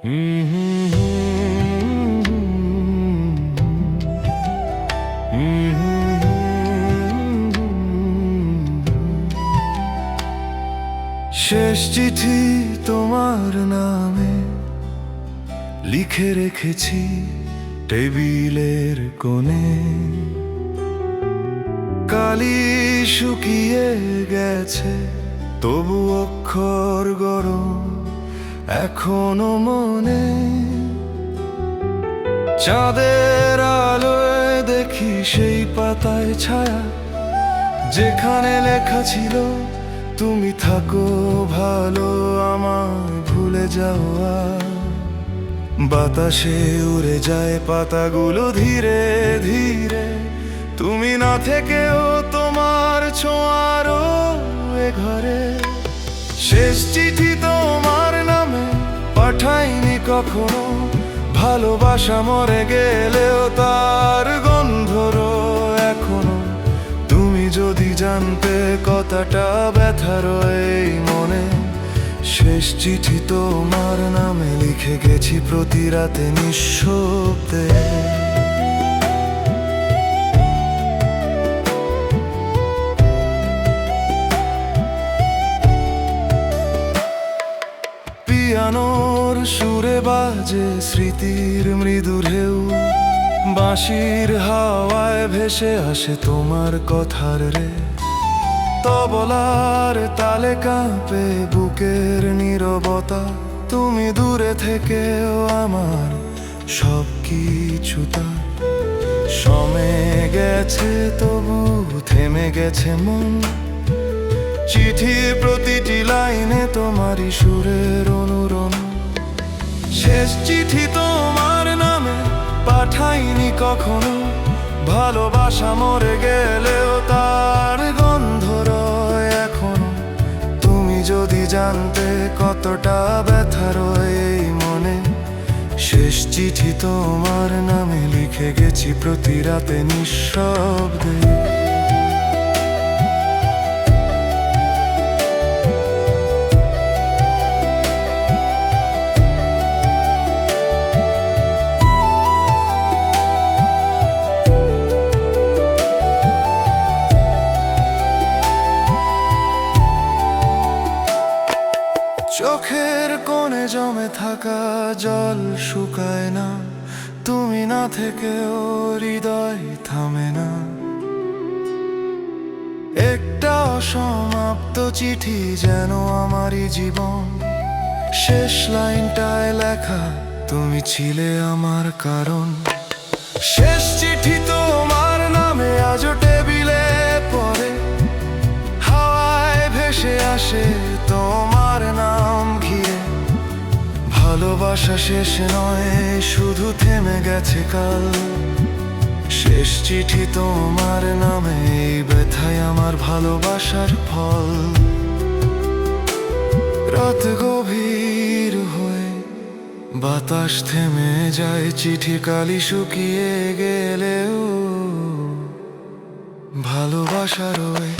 শেষ চিঠি তোমার নামে লিখে রেখেছি টেবিলের কোণে। কালি শুকিয়ে গেছে তবু অক্ষর গরম। এখনও মনে চাঁদের আলোয় দেখি সেই পাতায় ছায়া, যেখানে লেখা ছিল, তুমি থাকো, ভালো আমায় ভুলে যাও বাতাসে উড়ে যায় পাতাগুলো ধীরে ধীরে, তুমি না থেকেও তোমার কখনো ভালোবাসা মরে গেলেও তার গন্ধর এখনও। তুমি যদি জানতে কথাটা ব্যথা রয়ে মনে, শেষ চিঠি তোমার নামে লিখে গেছি প্রতি রাতে নিঃশব্দে। সুরে বাজে স্মৃতির মৃদু ঢেউ। বাঁশির হাওয়ায় ভেসে আসে তোমার কথার রে। তবলার তালে কাঁপে বুকের নীরবতা। তুমি দূরে থেকেও আমার সব কিছুটা সমে গেছে তবু থেমে গেছে মন। চিঠির প্রতিটি লাইনে তোমারই সুরের অনুরণ শেষ চিঠি তোমার নামে পাঠাইনি কখনো। ভালোবাসা মরে গেলেও তার গন্ধ রয় এখনও। তুমি যদি জানতে কতটা ব্যথা রয় মনে, শেষ চিঠি তোমার নামে লিখে গেছি প্রতি রাতে নিঃশব্দে। চোখের কোণে জমে থাকা জল শুকায় না। তুমি না থেকেও হৃদয় থামে না। একটা অসমাপ্ত চিঠি যেন আমারই জীবন। শেষ লাইনটায় লেখা, তুমি ছিলে আমার কারণ। শেষ চিঠি ভালোবাসা শেষ নয়, শুধু থেমে গেছে কাল। শেষ চিঠি তোমার নামে ব্যথায় আমার ভালোবাসার ফল। রাত গভীর হয়ে বাতাস থেমে যায় চিঠি কালি শুকিয়ে গেলেও ভালোবাসা রয়ে